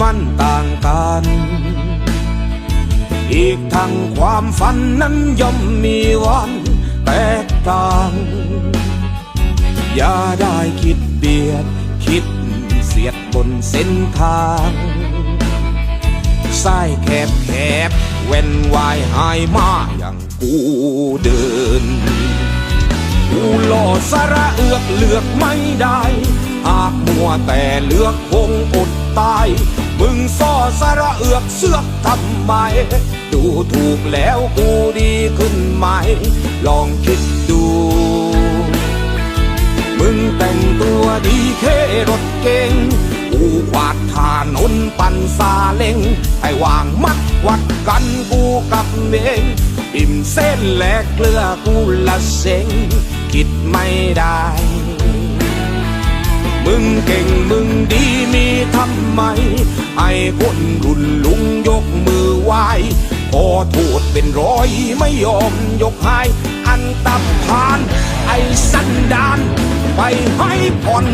มันต่างกัน อีกทั้งความฝันนั้นย่อมมีวันแตกต่าง อย่าได้คิดเบียด คิดเสียดบนเส้นทางสายแคบแคบเว้นวายหายมาอย่างกูเดิน กูหล่อสาระเอือกเลือกไม่ได้ หากมัวแต่เลือกคงอด ตาย มึงซ่อสาระเอือกเสือกทำไม ดูถูกแล้วกูดีขึ้นไหม ลองคิดดู มึงแต่งตัวดีแค่รถเก่งกูขวาดถานนปันซาเล็งให้วางมัดวัดกันกูกับเมงอิ่มเส้นแหลกเกลือกูละเซ็งคิดไม่ได้ มึงเก่งมึงดีมีทำไม ไอ้คนรุ่นลุงยกมือไหว้ขอโทษเป็นร้อยไม่ยอมยกให้อันตับพาน ไอ้สันดาน ไปให้ผ่อน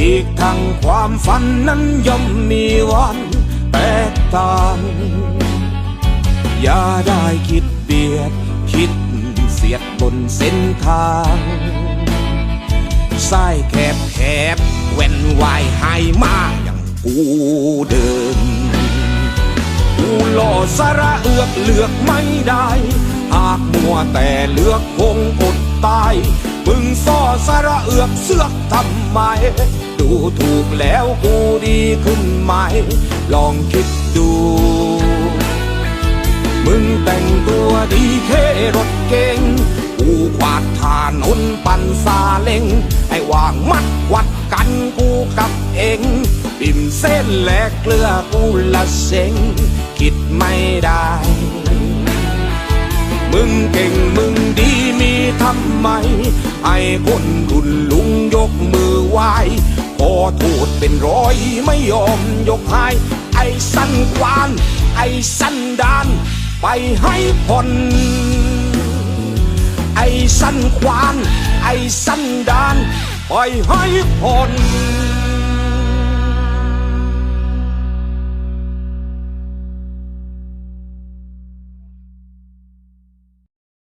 อีกทั้งความฝันนั้นย่อมมีวันแตกต่าง อย่าได้คิดเบียด คิดเสียดบนเส้นทางสายแคบแคบเว้นวายหายมาอย่างกูเดินกูหล่อสาระเอือกเลือกไม่ได้ หากมัวแต่เลือกคงอดตาย มึงซ่อสาระเอือกเสือกทำไม ดูถูกแล้วกูดีขึ้นไหม ลองคิดดู มึงแต่งตัวดีแค่รถเก่งกูขวาดทานนปันซาเล็งให้วางมัดวัดกันกูกับเองปิ่มเส้นแหลกเกลือกูละเซ็งคิดไม่ได้ มึงเก่งมึงดีมีทำไม ไอ้คนรุ่นลุงยกมือไหว้ อทูดเป็นร้อยไม่ยอมยกให้ไอ้สั้นควาน ไอ้สั้นดาน ไปให้พ้นไอ้สั้นควาน ไอ้สั้นดาน ไปให้พ้น